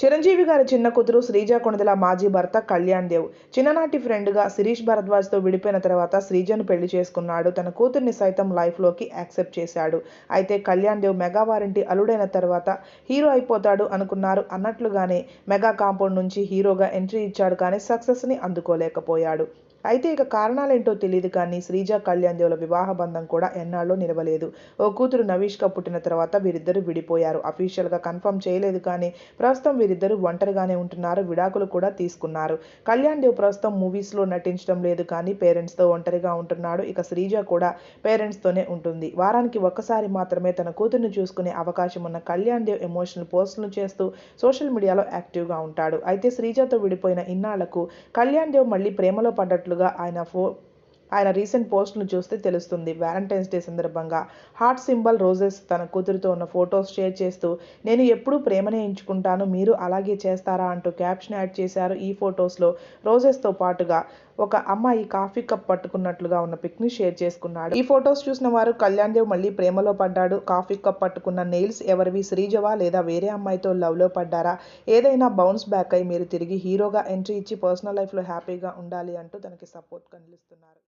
చిరంజీవి గారి చిన్న కూతురు శ్రీజ కొణిదెల మాజీ భర్త కళ్యాణ్ దేవ్. చిన్ననాటి ఫ్రెండ్గా శిరీష్ భరద్వాజ్తో విడిపోయిన తర్వాత శ్రీజను పెళ్ళి చేసుకున్నాడు. తన కూతుర్ని సైతం లైఫ్లోకి యాక్సెప్ట్ చేశాడు. అయితే కళ్యాణ్ దేవ్ మెగా వారింటి అలుడైన తర్వాత హీరో అయిపోతాడు అనుకున్నారు. అన్నట్లుగానే మెగా కాంపౌండ్ నుంచి హీరోగా ఎంట్రీ ఇచ్చాడు కానీ సక్సెస్ని అందుకోలేకపోయాడు. అయితే ఇక కారణాలేంటో తెలియదు కానీ శ్రీజ కళ్యాణ్ దేవుల వివాహ బంధం కూడా ఎన్నాళ్ళో నిలవలేదు. ఓ కూతురు నవీష్గా పుట్టిన తర్వాత వీరిద్దరూ విడిపోయారు. అఫీషియల్గా కన్ఫర్మ్ చేయలేదు కానీ ప్రస్తుతం వీరిద్దరూ ఒంటరిగానే ఉంటున్నారు. విడాకులు కూడా తీసుకున్నారు. కళ్యాణ్ దేవ్ ప్రస్తుతం మూవీస్లో నటించడం లేదు కానీ పేరెంట్స్తో ఒంటరిగా ఉంటున్నాడు. ఇక శ్రీజ కూడా పేరెంట్స్తోనే ఉంటుంది. వారానికి ఒక్కసారి మాత్రమే తన కూతుర్ని చూసుకునే అవకాశం ఉన్న కళ్యాణ్ దేవ్ ఎమోషనల్ పోస్టులు చేస్తూ సోషల్ మీడియాలో యాక్టివ్గా ఉంటాడు. అయితే శ్రీజతో విడిపోయిన ఇన్నాళ్ళకు కళ్యాణ్ దేవ్ మళ్ళీ ప్రేమలో చెప్పినట్లుగా ఆయన ఫో ఆయన రీసెంట్ పోస్ట్ను చూస్తే తెలుస్తుంది. వ్యాలంటైన్స్ డే సందర్భంగా హార్ట్ సింబల్ రోజెస్ తన కూతురుతో ఉన్న ఫొటోస్ షేర్ చేస్తూ నేను ఎప్పుడూ ప్రేమనే ఎంచుకుంటాను మీరు అలాగే చేస్తారా? అంటూ క్యాప్షన్ యాడ్ చేశారు ఈ ఫొటోస్లో. రోజెస్తో పాటుగా ఒక అమ్మాయి కాఫీ కప్ పట్టుకున్నట్లుగా ఉన్న పిక్ని షేర్ చేసుకున్నాడు. ఈ ఫొటోస్ చూసిన వారు కళ్యాణ్ దేవ్ మళ్ళీ ప్రేమలో పడ్డాడు. కాఫీ కప్ పట్టుకున్న నెయిల్స్ ఎవరివి? శ్రీజవా లేదా వేరే అమ్మాయితో లవ్లో పడ్డారా? ఏదైనా బౌన్స్ బ్యాక్ అయి మీరు తిరిగి హీరోగా ఎంట్రీ ఇచ్చి పర్సనల్ లైఫ్లో హ్యాపీగా ఉండాలి అంటూ తనకి సపోర్ట్ కనిపిస్తున్నారు.